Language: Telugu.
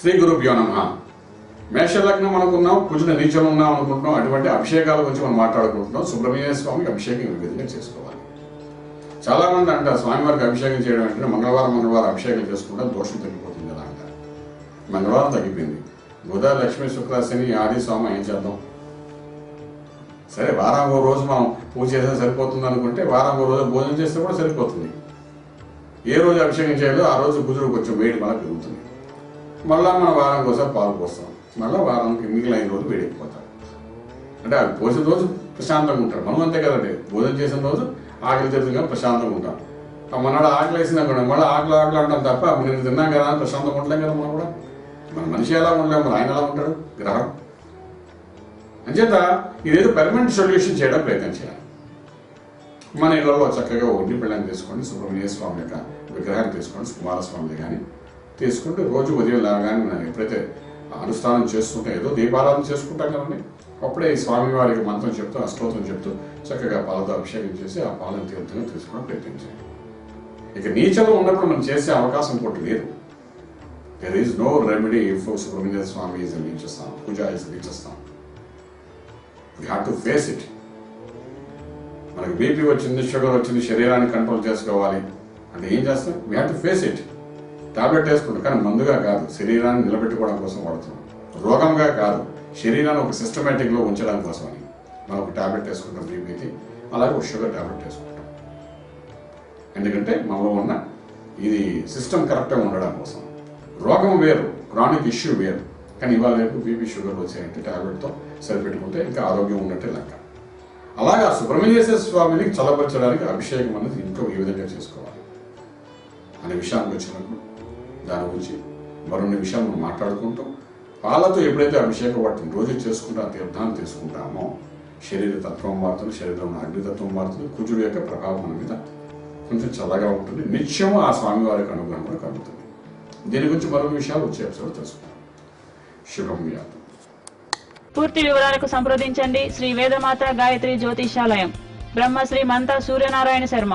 శ్రీ గురుభ్యో నమ. మేషలగ్నం అనుకున్నాం కుజుని నీచం ఉన్నాం అనుకుంటున్నాం అటువంటి అభిషేకాల గురించి మనం మాట్లాడుకుంటున్నాం. సుబ్రహ్మణ్య స్వామికి అభిషేకం ఈ విధంగా చేసుకోవాలి. చాలా మంది అంటారు స్వామివారికి అభిషేకం చేయడం అంటే మంగళవారం మంగళవారం అభిషేకం చేసుకుంటే దోషం తగ్గిపోతుంది కదా అంటారు. మంగళవారం తగ్గిపోయింది. బుధ లక్ష్మీ శుక్ర శని ఆది స్వామి ఏం చేద్దాం? సరే వారం ఓ రోజు మనం పూజ చేస్తే సరిపోతుంది అనుకుంటే వారం ఓ రోజు భోజనం చేస్తే కూడా సరిపోతుంది. ఏ రోజు అభిషేకం చేయాలో ఆ రోజు కుజుడు కొంచెం వేడి మళ్ళీ పెరుగుతుంది. మళ్ళా మనం వారం కోసం పాలు పోస్తాం. మళ్ళీ వారానికి మిగిలిన ఐదు రోజులు వేడెక్కిపోతారు అంటే అవి పోసిన రోజు ప్రశాంతంగా ఉంటారు. మనం అంతే కదండి. భోజనం చేసిన రోజు ఆకలి తీరుగా ప్రశాంతంగా ఉంటాం. ఆ మనాడు ఆకలి వేసినా కూడా మళ్ళీ ఆకలి ఆకలి అంటాం తప్ప నేను తిన్నాం కదా అని ప్రశాంతంగా ఉండలేం కదా మనం కూడా. మన మనిషి ఎలా ఉండలేము మన ఆయన ఎలా ఉంటాడు? గ్రహం. అంచేత ఇదేదో పర్మనెంట్ సొల్యూషన్ చేయడం ప్రయత్నం చేయాలి. మన ఇళ్ళలో చక్కగా ఒంటి పిల్లని తీసుకోండి సుబ్రహ్మణ్య స్వామి యొక్క విగ్రహాన్ని తీసుకోండి కుమారస్వామిది కానీ తీసుకుంటే రోజు ఉదయం లాగానే మనం ఎప్పుడైతే అనుష్ఠానం చేసుకుంటే ఏదో దీపారాధన చేసుకుంటాం కదండి. అప్పుడే ఈ స్వామివారికి మంత్రం చెప్తూ అష్టోత్రం చెప్తూ చక్కగా పాలతో అభిషేకం చేసి ఆ పాలను తీర్థంగా తీసుకోవడం ప్రయత్నించండి ఇక నీచలో ఉన్నప్పుడు మనం చేసే అవకాశం ఇంకోటి లేదు. There is no remedy if Subrahmanya Swamy is నీచస్థానం puja is నీచస్థానం we have to face it మనకి బీపీ వచ్చింది షుగర్ వచ్చింది శరీరాన్ని కంట్రోల్ చేసుకోవాలి. అంటే ఏం చేస్తాం? We have to face it tablet వేసుకుంటాం. కానీ మందుగా కాదు. శరీరాన్ని నిలబెట్టుకోవడం కోసం వాడుతున్నాం. రోగంగా కాదు. శరీరాన్ని ఒక సిస్టమేటిక్లో ఉంచడం కోసం అని మనం ఒక టాబ్లెట్ వేసుకుంటాం బీపీకి అలాగే ఒక షుగర్ టాబ్లెట్ వేసుకుంటాం. ఎందుకంటే మనలో ఉన్న ఇది సిస్టమ్ కరెక్ట్గా ఉండడం కోసం. రోగం వేరు. క్రానిక్ ఇష్యూ వేరు. కానీ ఇవాళ రేపు బీపీ షుగర్ వచ్చాయంటే టాబ్లెట్తో సరిపెట్టుకుంటే ఇంకా ఆరోగ్యం ఉన్నట్టే లెక్క. అలాగా సుబ్రహ్మణ్యేశ్వర స్వామిని చల్లపరచడానికి అభిషేకం అనేది ఇంట్లో ఈ విధంగా చేసుకోవాలి. అనే విషయానికి వచ్చినప్పుడు దాని గురించి మరిన్ని విషయాలు మనం మాట్లాడుకుంటూ పాలతో ఎప్పుడైతే అభిషేకం వాటిని రోజు చేసుకుంటా తీర్థాన్ని తీసుకుంటామో శరీర తత్వం మారుతుంది శరీరంలో అగ్నితత్వం మారుతుంది కుజుడు యొక్క ప్రభావం మన మీద కొంచెం చల్లగా ఉంటుంది. నిత్యం ఆ స్వామివారికి అనుగ్రహం కూడా కలుగుతుంది. దీని గురించి మరో విషయాలు వచ్చే ఎపిసోడ్ తెలుసుకుంటాం శుభం వ్యాప్తం పూర్తి వివరాలకు సంప్రదించండి. Sri Vedamata Gayatri Jyotishalayam. Brahmasri Mantha Suryanarayana Sharma.